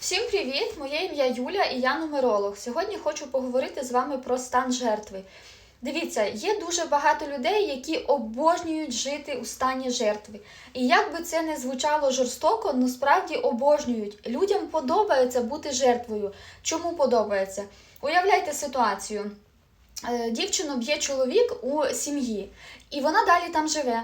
Всім привіт! Моє ім'я Юля і я нумеролог. Сьогодні хочу поговорити з вами про стан жертви. Дивіться, є дуже багато людей, які обожнюють жити у стані жертви. І як би це не звучало жорстоко, ну справді обожнюють. Людям подобається бути жертвою. Чому подобається? Уявляйте ситуацію. Е, Дівчину б'є чоловік у сім'ї, і вона далі там живе.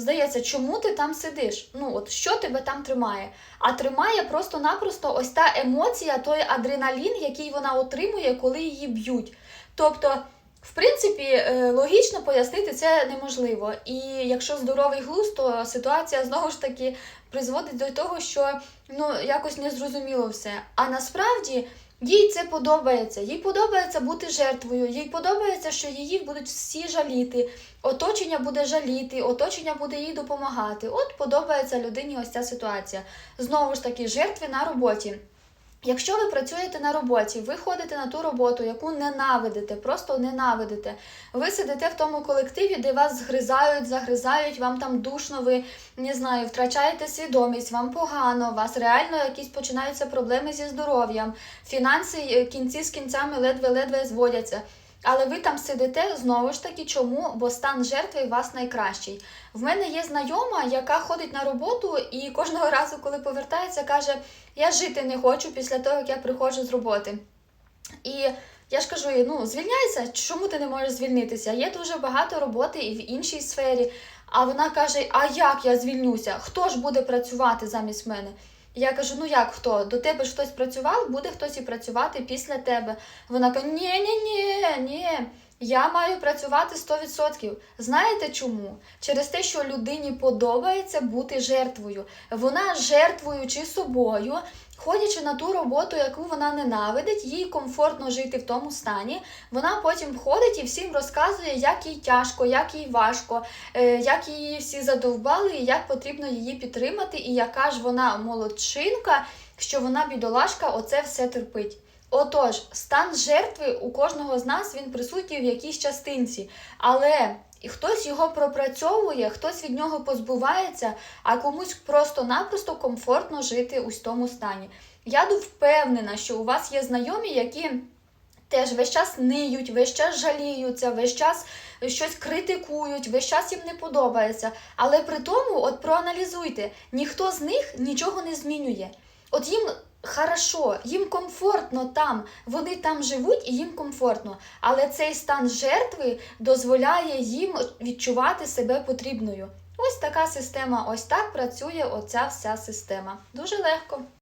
Здається, чому ти там сидиш? Ну, от що тебе там тримає? А тримає просто-напросто ось та емоція, той адреналін, який вона отримує, коли її б'ють. Тобто, в принципі, е, логічно пояснити це неможливо. І якщо здоровий глузд, то ситуація знову ж таки призводить до того, що ну якось незрозуміло все. А насправді. Їй це подобається. Їй подобається бути жертвою. Їй подобається, що її будуть всі жаліти. Оточення буде жаліти, оточення буде їй допомагати. От подобається людині ось ця ситуація. Знову ж таки, жертви на роботі. Якщо ви працюєте на роботі, ви ходите на ту роботу, яку ненавидите, просто ненавидите. Ви сидите в тому колективі, де вас згризають, загризають, вам там душно, ви не знаю, втрачаєте свідомість, вам погано, у вас реально якісь починаються проблеми зі здоров'ям, фінанси е, кінці з кінцями ледве-ледве зводяться. Але ви там сидите знову ж таки, чому? Бо стан жертви у вас найкращий. В мене є знайома, яка ходить на роботу і кожного разу, коли повертається, каже: Я жити не хочу після того, як я приходжу з роботи. І я ж кажу їй, ну звільняйся, чому ти не можеш звільнитися? Є дуже багато роботи і в іншій сфері. А вона каже: А як я звільнюся? Хто ж буде працювати замість мене? Я кажу, ну як хто? До тебе ж хтось працював, буде хтось і працювати після тебе. Вона каже, ні, ні, ні, ні. Я маю працювати 100%. Знаєте чому? Через те, що людині подобається бути жертвою. Вона жертвуючи собою, ходячи на ту роботу, яку вона ненавидить, їй комфортно жити в тому стані. Вона потім ходить і всім розказує, як їй тяжко, як їй важко, е, як її всі задовбали, і як потрібно її підтримати, і яка ж вона молодчинка, що вона бідолашка, оце все терпить. Отож, стан жертви у кожного з нас він присутній в якійсь частинці, але хтось його пропрацьовує, хтось від нього позбувається, а комусь просто-напросто комфортно жити у тому стані. Я впевнена, що у вас є знайомі, які теж весь час ниють, весь час жаліються, весь час щось критикують, весь час їм не подобається. Але при тому, от проаналізуйте, ніхто з них нічого не змінює. От їм хорошо, їм комфортно там, вони там живуть і їм комфортно. Але цей стан жертви дозволяє їм відчувати себе потрібною. Ось така система, ось так працює оця вся система. Дуже легко.